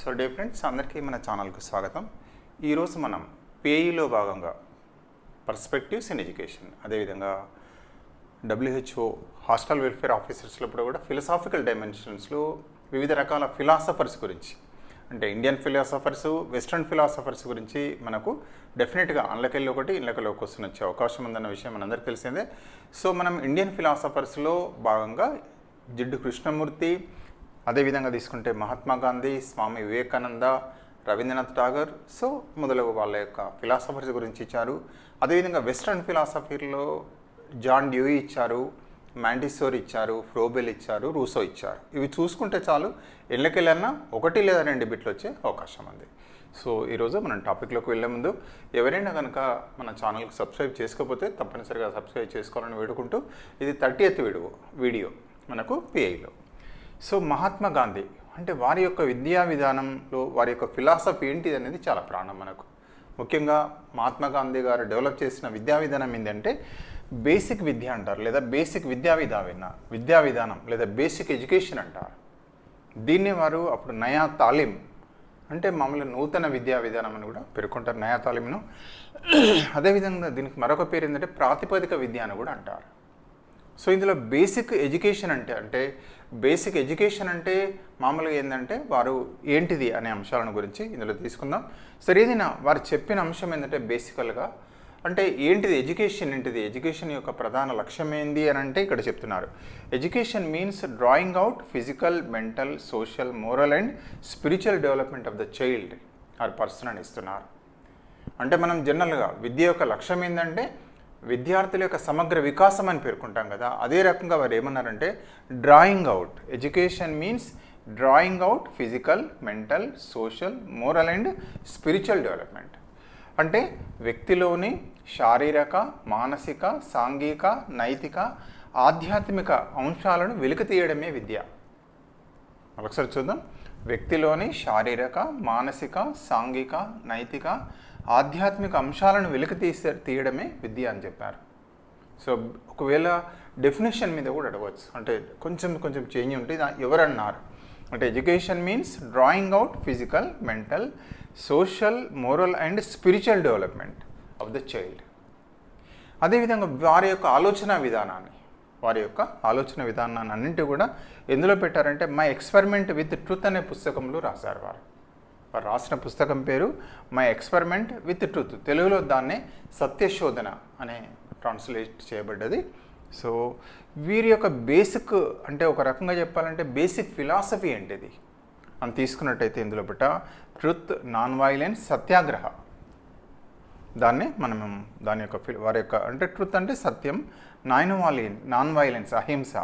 So day friends అందరికీ మన ఛానల్కు స్వాగతం. ఈరోజు మనం పేఈలో భాగంగా పర్స్పెక్టివ్స్ ఇన్ ఎడ్యుకేషన్ అదేవిధంగా డబ్ల్యూహెచ్ఓ హాస్టల్ వెల్ఫేర్ ఆఫీసర్స్లో కూడా ఫిలసాఫికల్ డైమెన్షన్స్లో వివిధ రకాల ఫిలాసఫర్స్ గురించి అంటే ఇండియన్ ఫిలాసఫర్స్ వెస్ట్రన్ ఫిలాసఫర్స్ గురించి మనకు డెఫినెట్గా అందులోకెళ్ళి ఒకటి ఇళ్ళకెళ్ళి క్వశ్చన్ వచ్చే అవకాశం ఉందన్న విషయం మనందరికీ తెలిసిందే. సో మనం ఇండియన్ ఫిలాసఫర్స్లో భాగంగా జిడ్డు కృష్ణమూర్తి అదేవిధంగా తీసుకుంటే మహాత్మా గాంధీ స్వామి వివేకానంద రవీంద్రనాథ్ ఠాగూర్ సో మొదలగు వాళ్ళ యొక్క ఫిలాసఫర్స్ గురించి ఇచ్చారు. అదేవిధంగా వెస్ట్రన్ ఫిలాసఫీలో జాన్ డ్యూయి ఇచ్చారు మ్యాండిసోర్ ఇచ్చారు ఫ్రోబెల్ ఇచ్చారు రూసో ఇచ్చారు. ఇవి చూసుకుంటే చాలు ఎళ్ళకెళ్ళన్నా ఒకటి లేదా రెండు బిట్లు వచ్చే అవకాశం ఉంది. సో ఈరోజు మనం టాపిక్లోకి వెళ్ళే ముందు ఎవరైనా కనుక మన ఛానల్కి సబ్స్క్రైబ్ చేసుకోకపోతే తప్పనిసరిగా సబ్స్క్రైబ్ చేసుకోవాలని వేడుకుంటూ ఇది థర్టీ ఎయిత్ వీడియో వీడియో మనకు పిఐలో సో మహాత్మా గాంధీ అంటే వారి యొక్క విద్యా విధానంలో వారి యొక్క ఫిలాసఫీ ఏంటిది అనేది చాలా ప్రాణం మనకు. ముఖ్యంగా మహాత్మా గాంధీ గారు డెవలప్ చేసిన విద్యా విధానం ఏంటంటే బేసిక్ విద్య అంటారు లేదా బేసిక్ విద్యా విధాన విద్యా విధానం లేదా బేసిక్ ఎడ్యుకేషన్ అంటారు. దీన్ని వారు అప్పుడు నయా తాలీం అంటే మామూలుగా నూతన విద్యా విధానం అని కూడా పేర్కొంటారు నయా తాలీంను. అదేవిధంగా దీనికి మరొక పేరు ఏంటంటే ప్రాతిపదిక విద్య అని కూడా అంటారు. సో ఇందులో బేసిక్ ఎడ్యుకేషన్ అంటే అంటే బేసిక్ ఎడ్యుకేషన్ అంటే మామూలుగా ఏంటంటే వారు ఏంటిది అనే అంశాలను గురించి ఇందులో తీసుకుందాం. సరే వారు చెప్పిన అంశం ఏంటంటే బేసికల్గా అంటే ఏంటిది ఎడ్యుకేషన్ ఏంటిది? ఎడ్యుకేషన్ యొక్క ప్రధాన లక్ష్యం ఏంది అని అంటే ఇక్కడ చెప్తున్నారు. Education means drawing out physical mental social moral and spiritual development of the child or person అని ఇస్తున్నారు. అంటే మనం జనరల్గా విద్య యొక్క లక్ష్యం ఏంటంటే విద్యార్థుల యొక్క సమగ్ర వికాసం అని పేర్కొంటాం కదా అదే రకంగా వారు ఏమన్నారంటే drawing out education means drawing out physical mental social moral and spiritual development అంటే వ్యక్తిలోని శారీరక మానసిక సాంఘిక నైతిక ఆధ్యాత్మిక అంశాలను వెలికి తీయడమే విద్య. ఒకసారి చూద్దాం. వ్యక్తిలోని శారీరక మానసిక సాంఘిక నైతిక ఆధ్యాత్మిక అంశాలను వెలికి తీసే తీయడమే విద్య అని చెప్పారు. సో ఒకవేళ డెఫినేషన్ మీద కూడా అడగవచ్చు. అంటే కొంచెం కొంచెం చేంజ్ ఉంటే ఎవరన్నారు? అంటే education means drawing out physical mental social moral and spiritual development of the child. అదేవిధంగా వారి యొక్క ఆలోచన విధానాన్ని వారి యొక్క ఆలోచన విధానాన్ని అన్నింటి కూడా ఎందులో పెట్టారంటే మై ఎక్స్పెరిమెంట్ విత్ ట్రూత్ అనే పుస్తకంలో రాశారు వారు. వారు రాసిన పుస్తకం పేరు మై ఎక్స్పెరిమెంట్ విత్ ట్రూత్. తెలుగులో దాన్నే సత్యశోధన అనే ట్రాన్స్లేట్ చేయబడ్డది. సో వీరి యొక్క బేసిక్ అంటే ఒక రకంగా చెప్పాలంటే బేసిక్ ఫిలాసఫీ ఏంటిది? అని తీసుకున్నట్టయితే ఇందులో బట్ట ట్రుత్ నాన్ వైలెన్స్ సత్యాగ్రహ. దాన్ని మనం దాని యొక్క ఫి- వారి యొక్క అంటే ట్రుత్ అంటే సత్యం నాన్ వైలెన్ నాన్ వైలెన్స్ అహింస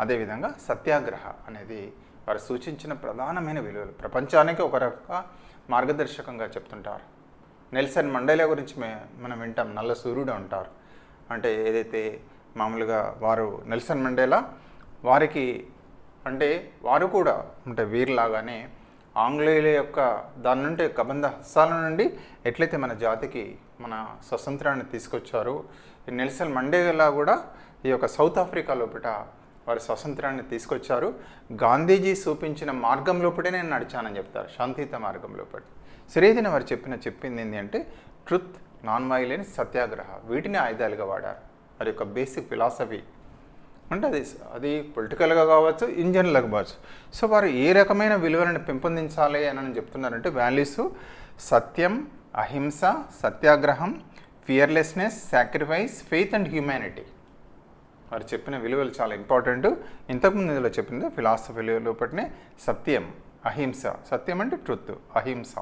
అదేవిధంగా సత్యాగ్రహ అనేది వారు సూచించిన ప్రధానమైన విలువలు. ప్రపంచానికి ఒక రక మార్గదర్శకంగా చెప్తుంటారు. నెల్సన్ మండేలా గురించి మే మనం వింటాం. నల్ల సూర్యుడు అంటారు. అంటే ఏదైతే మామూలుగా వారు నెల్సన్ మండేలా వారికి అంటే వారు కూడా అంటే వీరిలాగానే ఆంగ్లేయుల యొక్క దాని నుండి కబంధ హస్తాల నుండి ఎట్లయితే మన జాతికి మన స్వతంత్రాన్ని తీసుకొచ్చారో ఈ నెల్సన్ మండేలా కూడా ఈ యొక్క సౌత్ ఆఫ్రికా లోపల వారి స్వతంత్రాన్ని తీసుకొచ్చారు. గాంధీజీ చూపించిన మార్గం లోపడే నేను నడిచానని చెప్తారు. శాంతియుత మార్గం లోపల సరేదిన వారు చెప్పిన చెప్పింది ఏంటి అంటే ట్రుత్ నాన్ వైలెన్స్ సత్యాగ్రహ. వీటిని ఆయుధాలుగా వాడారు. వారి యొక్క బేసిక్ ఫిలాసఫీ. అంటే అది అది పొలిటికల్గా కావచ్చు ఇన్ జనరల్గా కావచ్చు. సో వారు ఏ రకమైన విలువలను పెంపొందించాలి అని చెప్తున్నారంటే వాల్యూస్ సత్యం అహింస సత్యాగ్రహం fearlessness sacrifice faith and humanity. వారు చెప్పిన విలువలు చాలా ఇంపార్టెంట్. ఇంతకుముందు ఇందులో చెప్పింది ఫిలాసఫీ లోపటినే సత్యం అహింస. సత్యం అంటే ట్రుత్ అహింస.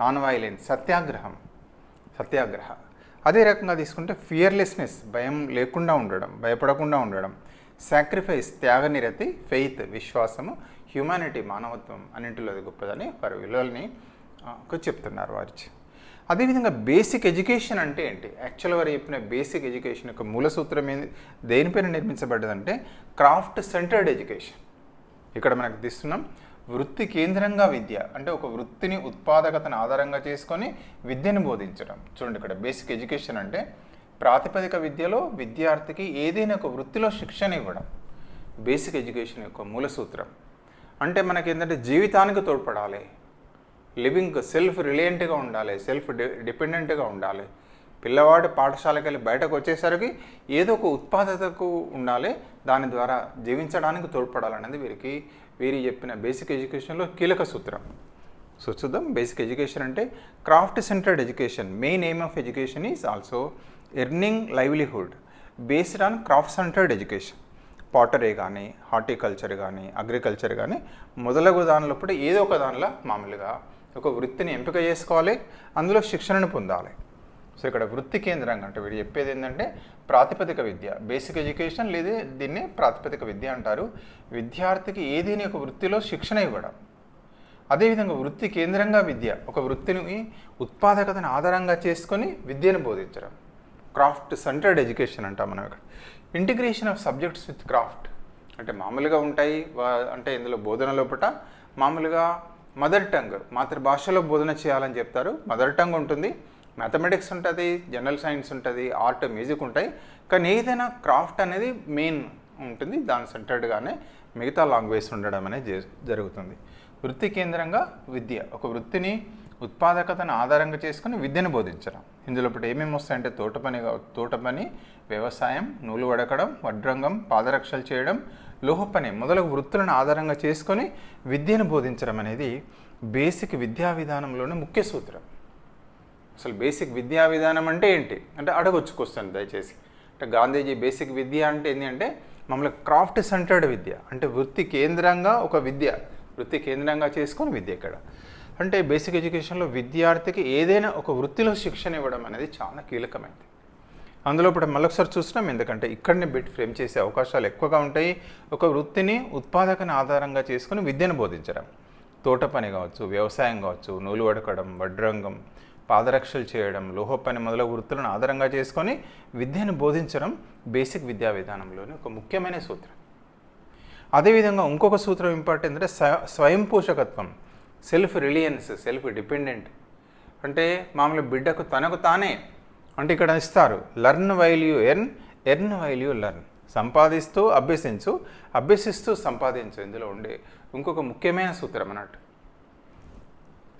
నాన్ వైలెన్స్ సత్యాగ్రహం. సత్యాగ్రహ. అదే రకంగా తీసుకుంటే ఫియర్లెస్నెస్ భయం లేకుండా ఉండడం భయపడకుండా ఉండడం. సాక్రిఫైస్ త్యాగనిరతి ఫెయిత్ విశ్వాసము హ్యుమానిటీ మానవత్వం అన్నింటిలో గొప్పదని వారి విలువల్ని చెప్తున్నారు వారి అదేవిధంగా బేసిక్ ఎడ్యుకేషన్ అంటే ఏంటి? యాక్చువల్ వారు చెప్పిన బేసిక్ ఎడ్యుకేషన్ యొక్క మూల సూత్రం ఏంది? దేనిపైన నిర్మించబడ్డదంటే క్రాఫ్ట్ సెంటర్డ్ ఎడ్యుకేషన్. ఇక్కడ మనకు తీస్తున్నాం వృత్తి కేంద్రంగా విద్య. అంటే ఒక వృత్తిని ఉత్పాదకతను ఆధారంగా చేసుకొని విద్యను బోధించడం. చూడండి ఇక్కడ బేసిక్ ఎడ్యుకేషన్ అంటే ప్రాతిపదిక విద్యలో విద్యార్థికి ఏదైనా ఒక వృత్తిలో శిక్షణ ఇవ్వడం. బేసిక్ ఎడ్యుకేషన్ యొక్క మూల సూత్రం. అంటే మనకి ఏంటంటే జీవితానికి తోడ్పడాలి. లివింగ్ సెల్ఫ్ రిలయంట్గా ఉండాలి సెల్ఫ్ డి డిపెండెంట్గా ఉండాలి. పిల్లవాడు పాఠశాలకి వెళ్ళి బయటకు వచ్చేసరికి ఏదో ఒక ఉత్పాదకకు ఉండాలి దాని ద్వారా జీవించడానికి తోడ్పడాలనేది వీరికి వీరి చెప్పిన బేసిక్ ఎడ్యుకేషన్లో కీలక సూత్రం. సో చూద్దాం బేసిక్ ఎడ్యుకేషన్ అంటే craft centred education. Main aim of education is also earning livelihood based on craft centred education. Pottery కానీ హార్టికల్చర్ కానీ అగ్రికల్చర్ కానీ మొదలగు దానిలో ఏదో ఒక దానిలో మామూలుగా ఒక వృత్తిని ఎంపిక చేసుకోవాలి అందులో శిక్షణను పొందాలి. సో ఇక్కడ వృత్తి కేంద్రంగా అంటే వీడు చెప్పేది ఏంటంటే ప్రాతిపదిక విద్య. బేసిక్ ఎడ్యుకేషన్ లేదా దీన్ని ప్రాతిపదిక విద్య అంటారు. విద్యార్థికి ఏదైనా ఒక వృత్తిలో శిక్షణ ఇవ్వడం. అదేవిధంగా వృత్తి కేంద్రంగా విద్య ఒక వృత్తిని ఉత్పాదకతను ఆధారంగా చేసుకొని విద్యను బోధించడం. క్రాఫ్ట్ సెంటర్డ్ ఎడ్యుకేషన్ అంటాం మనం ఇక్కడ. Integration of subjects with craft. అంటే మామూలుగా ఉంటాయి అంటే ఇందులో బోధన లోపల మామూలుగా మదర్ టంగ్ మాతృభాషలో బోధన చేయాలని చెప్తారు. మదర్ టంగ్ ఉంటుంది మ్యాథమెటిక్స్ ఉంటుంది జనరల్ సైన్స్ ఉంటుంది ఆర్ట్ మ్యూజిక్ ఉంటాయి. కానీ ఏదైనా క్రాఫ్ట్ అనేది మెయిన్ ఉంటుంది దాని సెంటర్డ్గానే మిగతా లాంగ్వేజ్ ఉండడం అనేది జరుగుతుంది. వృత్తి కేంద్రంగా విద్య ఒక వృత్తిని ఉత్పాదకతను ఆధారంగా చేసుకుని విద్యను బోధించడం. ఇందులో ఇప్పుడు ఏమేమి వస్తాయంటే తోట పని తోట పని వ్యవసాయం నూలు వడకడం వడ్రంగం పాదరక్షలు చేయడం లోహ పని మొదలగు వృత్తులను ఆధారంగా చేసుకొని విద్యను బోధించడం అనేది బేసిక్ విద్యా విధానంలోని ముఖ్య సూత్రం. అసలు బేసిక్ విద్యా విధానం అంటే ఏంటి? అంటే అడగొచ్చు క్వశ్చన్ దయచేసి. అంటే గాంధీజీ బేసిక్ విద్య అంటే ఏంటి అంటే మమ్మల్ని క్రాఫ్ట్ సెంటర్డ్ విద్య అంటే వృత్తి కేంద్రంగా ఒక విద్య వృత్తి కేంద్రంగా చేసుకొని విద్య ఇక్కడ. అంటే బేసిక్ ఎడ్యుకేషన్లో విద్యార్థికి ఏదైనా ఒక వృత్తిలో శిక్షణ ఇవ్వడం అనేది చాలా కీలకమైనది. అందులో ఇప్పుడు మళ్ళొకసారి చూస్తున్నాం ఎందుకంటే ఇక్కడనే బిట్ ఫ్రేమ్ చేసే అవకాశాలు ఎక్కువగా ఉంటాయి. ఒక వృత్తిని ఉత్పాదకని ఆధారంగా చేసుకుని విద్యను బోధించడం. తోట పని కావచ్చు వ్యవసాయం కావచ్చు నూలు వడకడం వడ్రంగం పాదరక్షలు చేయడం లోహ పని మొదలగు వృత్తులను ఆధారంగా చేసుకొని విద్యను బోధించడం బేసిక్ విద్యా విధానంలోని ఒక ముఖ్యమైన సూత్రం. అదేవిధంగా ఇంకొక సూత్రం ఇంపార్టెంట్ అంటే స్వయం పోషకత్వం సెల్ఫ్ రిలియన్స్ సెల్ఫ్ డిపెండెంట్. అంటే మామూలు బిడ్డకు తనకు తానే. అంటే ఇక్కడ ఇస్తారు learn while you earn earn while you learn. సంపాదిస్తూ అభ్యసించు అభ్యసిస్తూ సంపాదించు ఇందులో ఉండే ఇంకొక ముఖ్యమైన సూత్రం అన్నట్టు.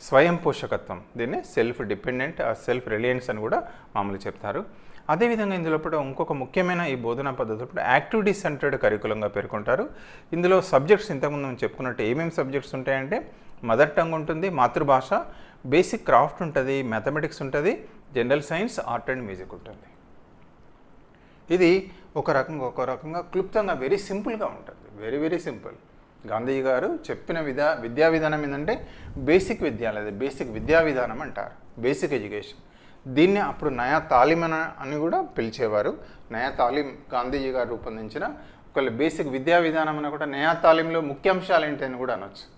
స్వయం పోషకత్వం దీన్ని సెల్ఫ్ డిపెండెంట్ ఆ సెల్ఫ్ రిలయన్స్ అని కూడా మామూలు చెప్తారు. అదేవిధంగా ఇందులో కూడా ఇంకొక ముఖ్యమైన ఈ బోధనా పద్ధతులు యాక్టివిటీ సెంటర్డ్ కరికులంగా పేర్కొంటారు. ఇందులో సబ్జెక్ట్స్ ఇంతకుముందు మనం చెప్పుకున్నట్టు ఏమేమి సబ్జెక్ట్స్ ఉంటాయంటే మదర్ టంగ్ ఉంటుంది మాతృభాష బేసిక్ క్రాఫ్ట్ ఉంటుంది మ్యాథమెటిక్స్ ఉంటుంది general science art and music ఉంటుంది. ఇది ఒక రకంగా ఒక రకంగా క్లుప్తంగా వెరీ సింపుల్గా ఉంటుంది. వెరీ వెరీ సింపుల్ గాంధీ గారు చెప్పిన విధా విద్యా విధానం ఏంటంటే బేసిక్ విద్య లేదా బేసిక్ విద్యా విధానం అంటారు. Basic education. దీన్ని అప్పుడు నయా తాలిం అని అని కూడా పిలిచేవారు. నయా తాలిం గాంధీజీ గారు రూపొందించిన ఒకవేళ బేసిక్ విద్యా విధానం అని కూడా నయా తాలీంలో ముఖ్యాంశాలు ఏంటి అని కూడా అనొచ్చు.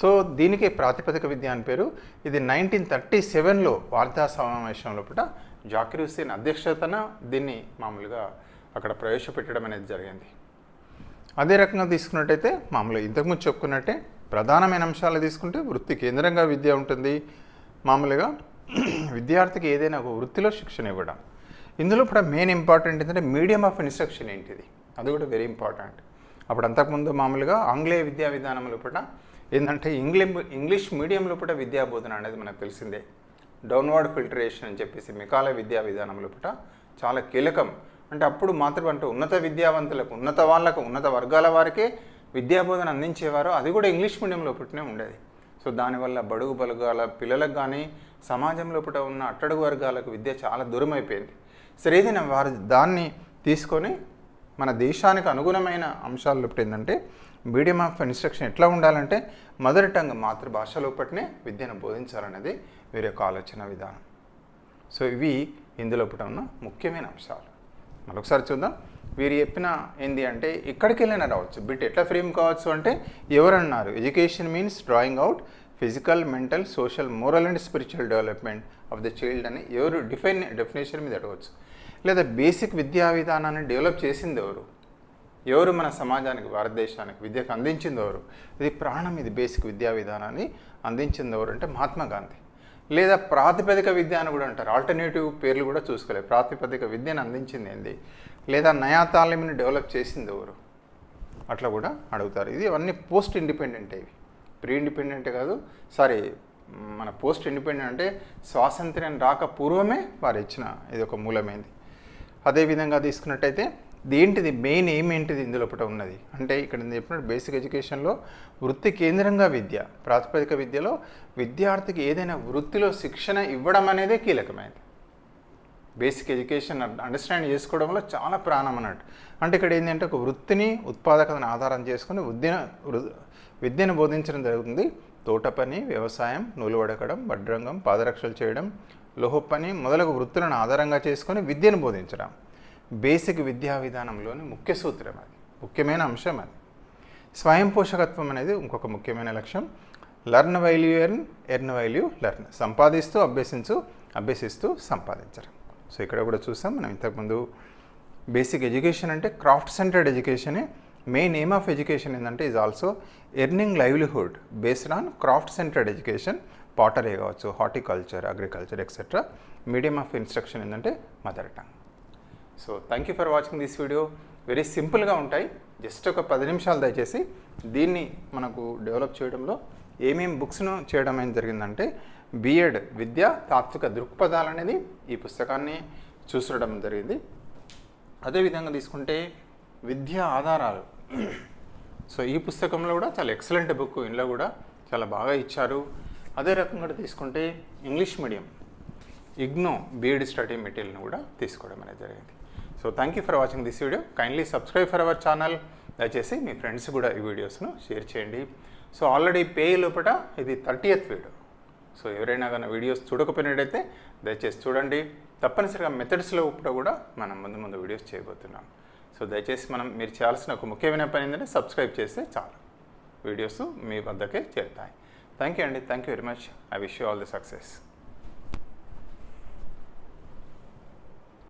సో దీనికి ప్రాతిపదిక విద్య అని పేరు. ఇది నైన్టీన్ థర్టీ సెవెన్లో వార్తా సమావేశం లోపల జాకిర్ హుస్సేన్ అధ్యక్షతన దీన్ని మామూలుగా అక్కడ ప్రవేశపెట్టడం అనేది జరిగింది. అదే రకంగా తీసుకున్నట్టయితే మామూలుగా ఇంతకుముందు చెప్పుకున్నట్టే ప్రధానమైన అంశాలు తీసుకుంటే వృత్తి కేంద్రంగా విద్య ఉంటుంది. మామూలుగా విద్యార్థికి ఏదైనా ఒక వృత్తిలో శిక్షణ ఇవ్వడం. ఇందులో కూడా మెయిన్ ఇంపార్టెంట్ ఏంటంటే మీడియం ఆఫ్ ఇన్స్ట్రక్షన్ ఏంటిది? అది కూడా వెరీ ఇంపార్టెంట్ అప్పుడు అంతకుముందు మామూలుగా ఆంగ్లేయ విద్యా విధానంలో కూడా ఏంటంటే ఇంగ్లీష్ ఇంగ్లీష్ మీడియంలో కూడా విద్యా బోధన అనేది మనకు తెలిసిందే. డౌన్వర్డ్ ఫిల్టరేషన్ అని చెప్పేసి మికాల విద్యా విధానంలో కూడా చాలా కీలకం. అంటే అప్పుడు మాత్రం అంటే ఉన్నత విద్యావంతులకు ఉన్నత వాళ్ళకు ఉన్నత వర్గాల వారికే విద్యాబోధన అందించేవారు అది కూడా ఇంగ్లీష్ మీడియంలో పుట్టినే ఉండేది. సో దానివల్ల బడుగు బలుగాల పిల్లలకు కానీ సమాజంలో పుట ఉన్న అట్టడుగు వర్గాలకు విద్య చాలా దూరం అయిపోయింది సరే ఏదైనా వారు దాన్ని తీసుకొని మన దేశానికి అనుగుణమైన అంశాలు ఏంటంటే మీడియం ఆఫ్ ఇన్స్ట్రక్షన్ ఎట్లా ఉండాలంటే మదర్ టంగ్ మాతృభాష లోపటినే విద్యను బోధించాలనేది వీరి యొక్క ఆలోచన విధానం. సో ఇవి ఇందులో పుట ఉన్న ముఖ్యమైన అంశాలు. మరొకసారి చూద్దాం. వీరు చెప్పిన ఏంది అంటే ఎక్కడికి వెళ్ళినా రావచ్చు. బిట్ ఎట్లా ఫ్రేమ్ కావచ్చు అంటే ఎవరన్నారు? Education means drawing out physical mental social moral and spiritual development of the child అని ఎవరు డిఫైన్ డెఫినేషన్ మీద అడగవచ్చు. లేదా బేసిక్ విద్యా విధానాన్ని డెవలప్ చేసింది ఎవరు? ఎవరు మన సమాజానికి భారతదేశానికి విద్యకు అందించింది ఎవరు? ఇది ప్రాణం ఇది బేసిక్ విద్యా విధానాన్ని అందించింది ఎవరు అంటే మహాత్మా గాంధీ. లేదా ప్రాతిపదిక విద్య అని కూడా అంటారు. ఆల్టర్నేటివ్ పేర్లు కూడా చూసుకోలేదు ప్రాతిపదిక విద్యను అందించింది ఏంది? లేదా నయా తాలిమిని డెవలప్ చేసింది ఎవరు? అట్లా కూడా అడుగుతారు. ఇది అవన్నీ పోస్ట్ ఇండిపెండెంట్ ఇవి. ప్రీ ఇండిపెండెంట్ కాదు సారీ మన పోస్ట్ ఇండిపెండెంట్ అంటే స్వాతంత్ర్యం రాక పూర్వమే వారు ఇచ్చిన ఇది ఒక మూలమైంది. అదేవిధంగా తీసుకున్నట్టయితే దేంటిది మెయిన్ ఎయిమ్ ఏంటిది ఇందులో ఒకటి ఉన్నది? అంటే ఇక్కడ నేను చెప్పినట్టు బేసిక్ ఎడ్యుకేషన్లో వృత్తి కేంద్రంగా విద్య ప్రాతిపదిక విద్యలో విద్యార్థికి ఏదైనా వృత్తిలో శిక్షణ ఇవ్వడం అనేదే కీలకమైనది. బేసిక్ ఎడ్యుకేషన్ అండర్స్టాండ్ చేసుకోవడంలో చాలా ప్రాణం అన్నట్టు. అంటే ఇక్కడ ఏంటంటే ఒక వృత్తిని ఉత్పాదకతను ఆధారం చేసుకుని విద్యను వృ- విద్యను బోధించడం జరుగుతుంది. తోట పని వ్యవసాయం నూలు వడకడం వడ్రంగం పాదరక్షలు చేయడం లోహ పని మొదలగు వృత్తులను ఆధారంగా చేసుకొని విద్యను బోధించడం. బేసిక్ విద్యా విధానంలోని ముఖ్య సూత్రం అది. ముఖ్యమైన అంశం అది. స్వయం పోషకత్వం అనేది ఇంకొక ముఖ్యమైన లక్ష్యం. Learn while you earn earn while you learn సంపాదిస్తూ అభ్యసించు అభ్యసిస్తూ సంపాదించడం. సో ఇక్కడ కూడా చూసాం. మనం ఇంతకుముందు బేసిక్ ఎడ్యుకేషన్ అంటే క్రాఫ్ట్ సెంటర్డ్ ఎడ్యుకేషనే. మెయిన్ ఎయిమ్ ఆఫ్ ఎడ్యుకేషన్ ఏంటంటే is also earning livelihood based on craft centred education pottery కావచ్చు horticulture agriculture etcetera medium of instruction ఏంటంటే mother tongue so thank you for watching this video very సింపుల్గా ఉంటాయి. Just ఒక పది నిమిషాలు దయచేసి దీన్ని మనకు డెవలప్ చేయడంలో ఏమేం బుక్స్ను చేయడం ఏం జరిగిందంటే బిఎడ్ విద్య తాత్విక దృక్పథాలు అనేది ఈ పుస్తకాన్ని చూసడం జరిగింది. అదేవిధంగా తీసుకుంటే విద్యా ఆధారాలు. సో ఈ పుస్తకంలో కూడా చాలా ఎక్సలెంట్ బుక్ ఇందులో కూడా చాలా బాగా ఇచ్చారు. అదే రకంగా తీసుకుంటే English medium IGNOU B Ed study మెటీరియల్ని కూడా తీసుకోవడం అనేది జరిగింది. So thank you for watching this video kindly subscribe for our channel దయచేసి మీ ఫ్రెండ్స్ కూడా ఈ వీడియోస్ను షేర్ చేయండి. సో ఆల్రెడీ పే లోపల ఇది థర్టీయత్ వీడియో సో ఎవరైనా కానీ వీడియోస్ చూడకపోయినట్టయితే దయచేసి చూడండి. తప్పనిసరిగా మెథడ్స్లో ఇప్పుడు కూడా మనం ముందు ముందు వీడియోస్ చేయబోతున్నాం. సో దయచేసి మనం మీరు చేయాల్సిన ఒక ముఖ్యమైన పని ఏంటంటే సబ్స్క్రైబ్ చేస్తే చాలు. వీడియోస్ మీ వద్దకే చేరుతాయి. థ్యాంక్ యూ అండి. Thank you very much I wish you all the success